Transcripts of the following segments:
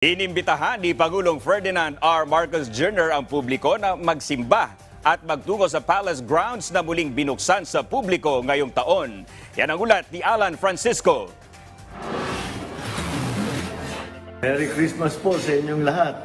Inimbitahan ni Pangulong Ferdinand R. Marcos Jr. ang publiko na magsimba at magtungo sa palace grounds na muling binuksan sa publiko ngayong taon. Yan ang ulat ni Alan Francisco. Merry Christmas po sa inyong lahat.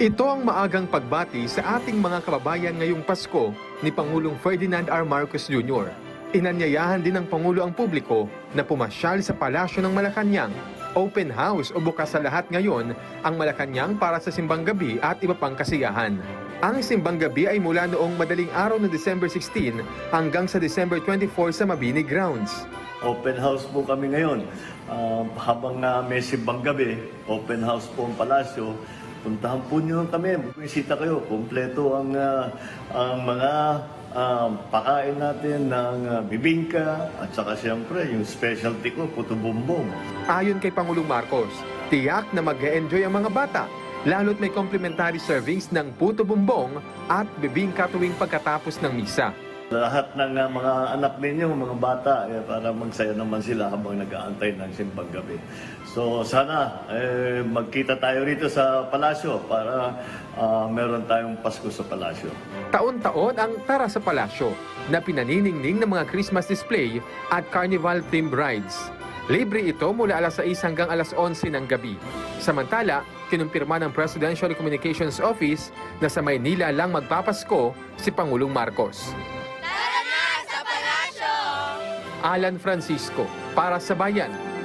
Ito ang maagang pagbati sa ating mga kababayan ngayong Pasko ni Pangulong Ferdinand R. Marcos Jr. Inanyayahan din ng Pangulo ang publiko na pumasyal sa palasyo ng Malacanang. Open house o bukas sa lahat ngayon ang Malacanang para sa simbang gabi at iba pang kasiyahan. Ang simbang gabi ay mula noong madaling araw ng December 16 hanggang sa December 24 sa Mabini Grounds. Open house po kami ngayon. Ah, habang na may simbang gabi, open house po ang palasyo. Puntahan po niyo kami. Bisita kayo. Kompleto ang, ah, ang mga ah, pakain natin ng ah, bibingka at saka siyempre yung specialty ko, puto bumbong. Ayon kay Pangulong Marcos, tiyak na mag enjoy ang mga bata, lalo't may complimentary servings ng puto bumbong at bibingka tuwing pagkatapos ng misa. Lahat ng ah, mga anak ninyo, mga bata, eh, para magsaya naman sila habang nag-aantay ng simbang gabi. So sana eh, magkita tayo rito sa palasyo para ah, meron tayong Pasko sa palasyo. Taon-taon ang Tara sa Palasyo na pinaniningning ng mga Christmas display at carnival themed rides. Libre ito mula alas 6 hanggang alas 11 ng gabi. Samantala, kinumpirma ng Presidential Communications Office na sa Maynila lang magpapasko si Pangulong Marcos. Tara na sa palasyo! Alan Francisco, para sa Bayan.